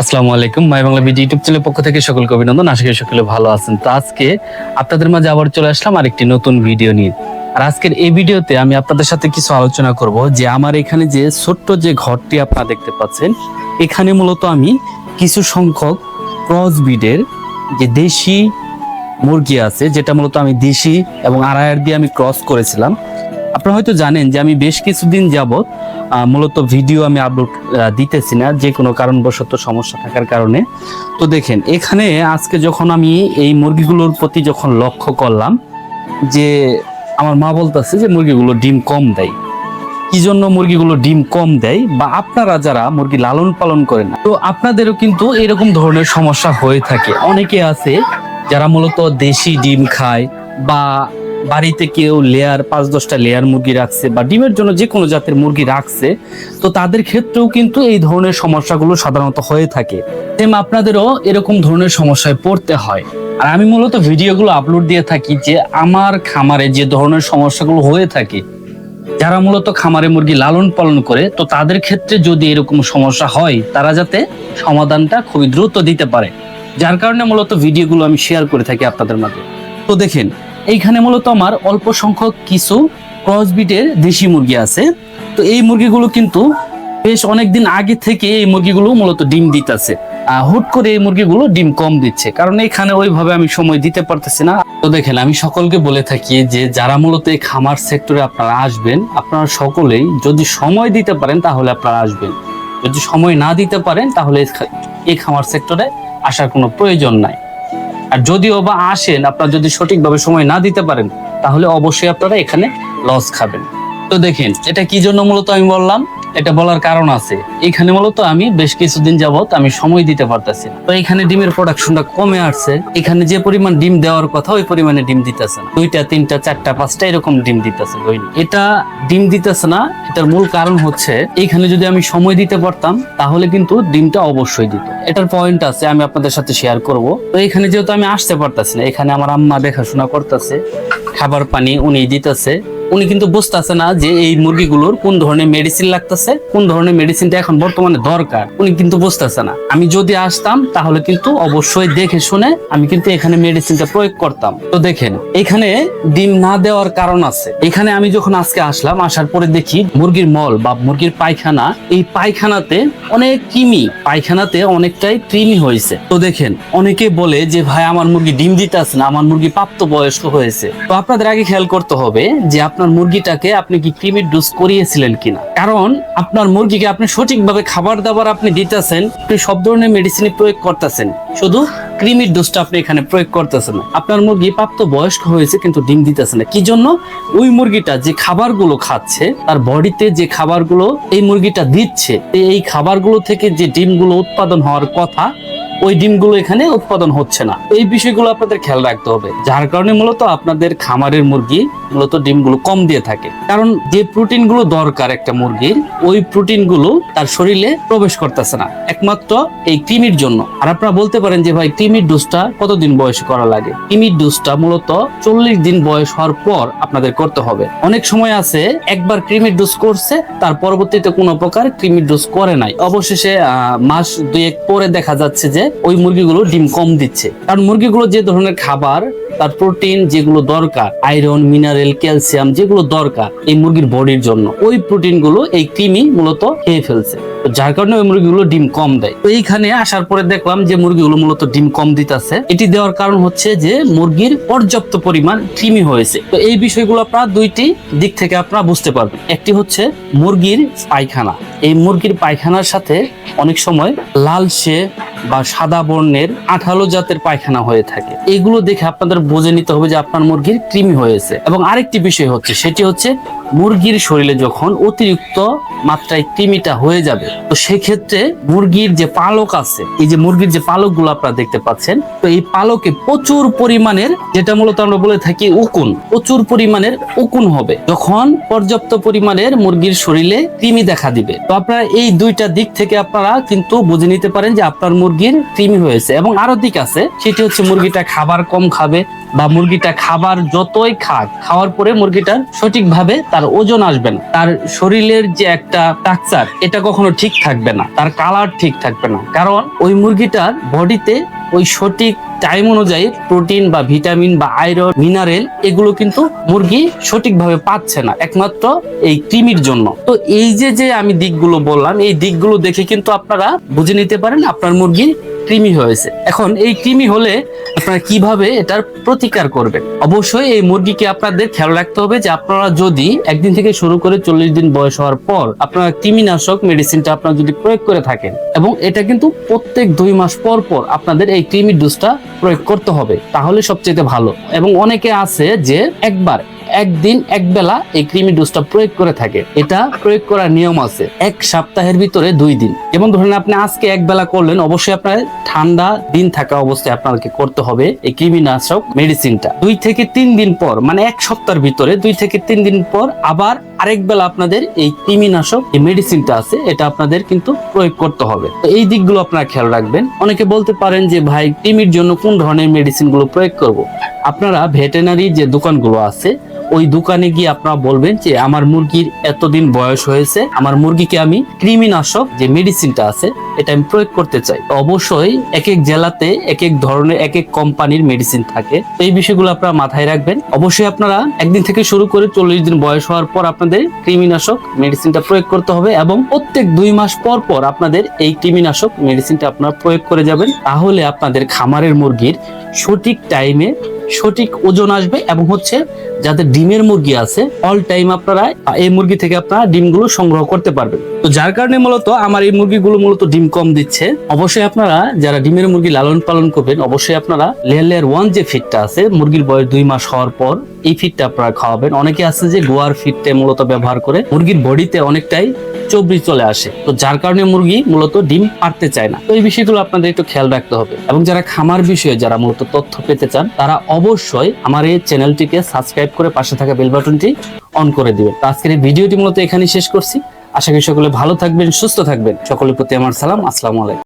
আসসালামু আলাইকুম, মাই Bangla BD YouTube চ্যানেলের পক্ষ থেকে সকলকে অভিনন্দন। আশা করি সকলে ভালো আছেন। তো আজকে আপনাদের মাঝে আবার চলে আসলাম আরেকটি নতুন ভিডিও নিয়ে। আর আজকের এই ভিডিওতে আমি আপনাদের সাথে কিছু আলোচনা করব যে আমার এখানে যে ছোট্ট যে ঘরটি আপনারা দেখতে পাচ্ছেন, এখানে মূলত আমি কিছু সংখ্যক ক্রস ব্রিডের যে দেশি মুরগি আছে, যেটা মূলত আমি দেশি এবং আড়াইয়ার দিয়ে আমি ক্রস করেছিলাম। আপনারা হয়তো জানেন যে আমি বেশ কিছুদিন যাবত মূলত ভিডিও আমি আপলোড দিতেছি না, যে কোনো কারণবশত সমস্যা থাকার কারণে। তো দেখেন, এখানে আজকে যখন আমি এই মুরগিগুলোর প্রতি যখন লক্ষ্য করলাম, যে আমার মা বলতেছে যে মুরগিগুলো ডিম কম দেয়। কি জন্য মুরগিগুলো ডিম কম দেয়? বা আপনারা যারা মুরগি লালন পালন করেন তো আপনাদেরও কিন্তু এরকম ধরনের সমস্যা হয়ে থাকে। অনেকে আছে যারা মূলত দেশি ডিম খায় বা বাড়িতে কেউ লেয়ার পাঁচ দশটা লেয়ার মুরগি রাখছে বা ডিমের জন্য যে কোনো জাতের মুরগি রাখছে, তো তাদের ক্ষেত্রেও কিন্তু এই ধরনের সমস্যাগুলো সাধারণত হয়ে থাকে। সেম আপনাদেরও এরকম ধরনের সমস্যায় পড়তে হয়। আর আমি মূলত ভিডিওগুলো আপলোড দিয়ে থাকি যে আমার খামারে যে ধরনের সমস্যাগুলো হয়ে থাকে, যারা মূলত খামারে মুরগি লালন পালন করে, তো তাদের ক্ষেত্রে যদি এরকম সমস্যা হয়, তারা যাতে সমাধানটা খুবই দ্রুত দিতে পারে। যার কারণে মূলত ভিডিওগুলো আমি শেয়ার করে থাকি আপনাদের মাঝে। তো দেখেন এইখানে মূলত আমার অল্প সংখ্যক কিছু ক্রসবিটের দেশি মুরগি আছে। তো এই মুরগিগুলো কিন্তু বেশ অনেকদিন আগে থেকে এই মুরগিগুলো মূলত ডিম দিতেছে। হুট করে এই মুরগিগুলো ডিম কম দিচ্ছে। কারণ এখানে ওইভাবে আমি সময় দিতে পারতেছি না। তো দেখেন, আমি সকলকে বলে থাকি যে যারা মূলত এই খামার সেক্টরে আপনারা আসবেন, আপনারা সকলেই যদি সময় দিতে পারেন তাহলে আপনারা আসবেন। যদি সময় না দিতে পারেন তাহলে এই এই খামার সেক্টরে আসার কোনো প্রয়োজন নাই। আর যদিও বা আসেন, আপনার যদি সঠিকভাবে সময় না দিতে পারেন, তাহলে অবশ্যই আপনারা এখানে লস খাবেন। তো দেখেন, এটা কি জন্য মূলত আমি বললাম? এটা বলার কারণ আছে। এখানে মূলত আমি বেশ কিছুদিন যাবত আমি সময় দিতে পারতেছি তো এখানে ডিমের প্রোডাকশনটা কমে আসছে। এখানে যে পরিমাণ ডিম দেওয়ার কথা, ওই পরিমাণে ডিম দিতেছে না। দুইটা, তিনটা, চারটা, পাঁচটা এরকম ডিম দিতেছে। এটা ডিম দিতেছে না, এটার মূল কারণ হচ্ছে, এখানে যদি আমি সময় দিতে পারতাম, তাহলে কিন্তু ডিমটা অবশ্যই দিত। এটার পয়েন্ট আছে, আমি আপনাদের সাথে শেয়ার করব। তো এখানে যেহেতু আমি আসতে পারতাছি না, এখানে আমার আম্মা দেখাশোনা করতেছে। খাবার পানি উনি দিতেছে। উনি কিন্তু বুঝতেছে না যে এই মুরগিগুলোর কোন ধরনের মেডিসিন লাগতেছে, কোন ধরনের মেডিসিনটা এখন বর্তমানে দরকার। উনি কিন্তু বুঝতেছে না। আমি যদি আসতাম, তাহলে কিন্তু অবশ্যই দেখে শুনে আমি কিন্তু এখানে মেডিসিনটা প্রয়োগ করতাম। তো দেখেন, এখানে ডিম না দেওয়ার কারণ আছে। এখানে আমি যখন আজকে আসলাম, আসার পরে দেখি মুরগির মল বা মুরগির পায়খানা, এই পায়খানাতে অনেক কৃমি, পায়খানাতে অনেকটাই কৃমি হয়েছে। তো দেখেন, অনেকে বলে যে, ভাই, আমার মুরগি ডিম দিতেছে না, আমার মুরগি প্রাপ্ত বয়স্ক হয়েছে। তো আপনাদের আগে খেয়াল করতে হবে যে, আপনার মুরগিটাকে আপনি কি কৃমির ডোজ করিয়েছিলেন কিনা? কারণ আপনার মুরগিকে আপনি সঠিকভাবে খাবার দাবার আপনি দিতেছেন, আপনি সব ধরনের মেডিসিন প্রয়োগ করতেছেন। শুধু কৃমির ডোজটা আপনি এখানে প্রয়োগ করতেছেন আপনার মুরগি প্রাপ্ত বয়স্ক হয়েছে কিন্তু ডিম দিতেছে না। কি জন্য? ওই মুরগিটা যে খাবারগুলো খাচ্ছে, তার বডিতে যে খাবারগুলো এই মুরগিটা দিচ্ছে, এই খাবারগুলো থেকে যে ডিমগুলো উৎপাদন হওয়ার কথা ওই ডিমগুলো এখানে উৎপাদন হচ্ছে না। এই বিষয়গুলো আপনাদের খেয়াল রাখতে হবে। যার কারণে মূলত আপনাদের খামারের মুরগি মূলত ডিমগুলো কম দিয়ে থাকে। কারণ যে প্রোটিনগুলো দরকার একটা মুরগির, ওই প্রোটিনগুলো তার শরীরে প্রবেশ করতেছে না। একমাত্র এই কৃমির জন্য। আর আপনারা বলতে পারেন যে, ভাই কৃমির ডোজটা কতদিন বয়সে করা লাগে? কৃমির ডোজটা মূলত চল্লিশ দিন বয়স হওয়ার পর আপনাদের করতে হবে। অনেক সময় আছে, একবার কৃমির ডোজ করছে, তার পরবর্তীতে কোনো প্রকার কৃমির ডোজ করে নাই। অবশেষে মাস দুয়েক পরে দেখা যাচ্ছে যে ওই মুরগিগুলো ডিম কম দিচ্ছে। কারণ মুরগিগুলো যে ধরনের খাবার তার প্রোটিন যেগুলো দরকার, আয়রন, মিনারেল, ক্যালসিয়াম যেগুলো দরকার এই মুরগির বডির জন্য। ওই প্রোটিনগুলো এই কৃমি মূলত খেয়ে ফেলছে। যার কারণে ওই মুরগিগুলো ডিম কম দেয়। তো এইখানে আসার পরে দেখলাম যে মুরগিগুলো মূলত ডিম কম দিতেছে। এটি দেওয়ার কারণ হচ্ছে যে মুরগির পর্যাপ্ত পরিমাণ কৃমি হয়েছে। তো এই বিষয়গুলো আপনারা দুইটি দিক থেকে আপনারা বুঝতে পারবেন। একটি হচ্ছে মুরগির পায়খানা। এই মুরগির পায়খানার সাথে অনেক সময় লালচে বা সাদা বর্ণের আঠালো জাতের পায়খানা হয়ে থাকে। এগুলো দেখে আপনাদের বুঝে নিতে হবে যে আপনার মুরগির কৃমি হয়েছে। এবং আরেকটি বিষয় হচ্ছে সেটি হচ্ছে মুরগির শরীরে যখন অতিরিক্ত মাত্রায় কৃমিটা হয়ে যাবে, তো সেক্ষেত্রে মুরগির যে পালক আছে, এই যে মুরগির যে পালকগুলো আপনারা দেখতে পাচ্ছেন, তো এই পালকে প্রচুর পরিমাণের, যেটা মূলত আমরা বলে থাকি উকুন, প্রচুর পরিমাণের উকুন হবে। যখন পর্যাপ্ত পরিমাণের মুরগির শরীরে কৃমি দেখা দিবে। তো আপনারা এই দুইটা দিক থেকে আপনারা কিন্তু বুঝে নিতে পারেন যে আপনার মুরগির কৃমি হয়েছে। এবং আরও দিক আছে, সেটি হচ্ছে মুরগিটা খাবার কম খাবে বা মুরগিটা খাবার যতই খাক, খাওয়ার পরে মুরগিটার সঠিকভাবে তার ওজন আসবে না। তার শরীরের যে একটা স্ট্রাকচার এটা কখনো ঠিক থাকবে না। তার কালার ঠিক থাকবে না। কারণ ওই মুরগিটার বডিতে ওই সঠিক টাইম অনুযায়ী প্রোটিন বা ভিটামিন বা আয়রন মিনারেল এগুলো কিন্তু মুরগি সঠিকভাবে পাচ্ছে না, একমাত্র এই কৃমির জন্য। তো এই যে যে আমি দিকগুলো বললাম, এই দিকগুলো দেখে কিন্তু আপনারা বুঝে নিতে পারেন আপনার মুরগি কৃমি হয়েছে। এখন এই কৃমি হলে আপনারা কীভাবে এটার প্রতিকার করবেন? অবশ্যই এই মুরগিকে আপনাদের খেয়াল রাখতে হবে যে আপনারা যদি একদিন থেকে শুরু করে চল্লিশ দিন বয়স হওয়ার পর আপনারা কৃমিনাশক মেডিসিনটা আপনারা যদি প্রয়োগ করে থাকেন, এবং এটা কিন্তু প্রত্যেক দুই মাস পর পর আপনাদের এই কৃমির ডোজটা প্রয়োগ করতে হবে, তাহলে সবচেয়ে ভালো। এবং অনেকে আছে যে একবার, একদিন এক বেলা এই কৃমি ডোজটা প্রয়োগ করে থাকে। এটা প্রয়োগ করার নিয়ম আছে, এক সপ্তাহের ভিতরে দুই দিন। যেমন ধরেন আপনি আজকে এক বেলা করলেন, অবশ্যই আপনার ঠান্ডা দিন থাকা অবস্থায় আপনাকে করতে হবে এই কৃমিনাশক মেডিসিনটা দুই থেকে তিন দিন পর মানে এক সপ্তাহের ভিতরে দুই থেকে তিন দিন পর আবার আরেক বেলা আপনাদের এই কৃমিনাশক, যে মেডিসিনটা আছে, এটা আপনাদের কিন্তু প্রয়োগ করতে হবে। তো এই দিকগুলো আপনারা খেয়াল রাখবেন। অনেকে বলতে পারেন যে, ভাই, কৃমির জন্য কোন ধরনের মেডিসিনগুলো প্রয়োগ করব? আপনারা ভেটেনারি যে দোকানগুলো আছে, ওই দোকানে গিয়ে আপনারা বলবেন যে, আমার মুরগির এতদিন বয়স হয়েছে, আমার মুরগিকে আমি কৃমিনাশক যে মেডিসিনটা আছে, এটা আমি প্রয়োগ করতে চাই। অবশ্যই এক এক জেলাতে এক এক ধরনের এক এক কোম্পানির মেডিসিন থাকে। এই বিষয়গুলো আপনারা মাথায় রাখবেন। অবশ্যই আপনারা একদিন থেকে শুরু করে চল্লিশ দিন বয়স হওয়ার পর আপনাদের কৃমিনাশক মেডিসিনটা প্রয়োগ করতে হবে এবং প্রত্যেক দুই মাস পর পর আপনাদের এই কৃমিনাশক মেডিসিনটা আপনারা প্রয়োগ করে যাবেন। তাহলে আপনাদের খামারের মুরগির সঠিক টাইমে সঠিক ওজন আসবে এবং হচ্ছে যাদের ডিমের মুরগি আছে অল টাইম আপনারা এই মুরগি থেকে আপনারা ডিমগুলো সংগ্রহ করতে পারবেন। তো যার কারণে মূলত আমার এই মুরগিগুলো মূলত ডিম কম দিচ্ছে। অবশ্যই আপনারা যারা ডিমের মুরগি লালন পালন করবেন, অবশ্যই আপনারা লেয়ার লেয়ার ওয়ান যে ফিটটা আছে, মুরগির বয়স দুই মাস হওয়ার পর এই ফিটটা আপনারা খাওয়াবেন। অনেকে আছে যে গোয়ার ফিটটা মূলত ব্যবহার করে, মুরগির বডিতে অনেকটাই চর্বি চলে আসে। তো যার কারণে মুরগি মূলত ডিম পারতে চায় না। তো এই বিষয়গুলো আপনাদের একটু খেয়াল রাখতে হবে। এবং যারা খামার বিষয়ে যারা মূলত তথ্য পেতে চান, তারা অবশ্যই আমার এই চ্যানেলটিকে সাবস্ক্রাইব করে পাশে থাকা বেল বাটনটি অন করে দিবেন। আজকের এই ভিডিওটি মূলত এখানেই শেষ করছি। আশা করি সকলে ভালো থাকবেন, সুস্থ থাকবেন। সকলের প্রতি আমার সালাম। আসসালামু আলাইকুম।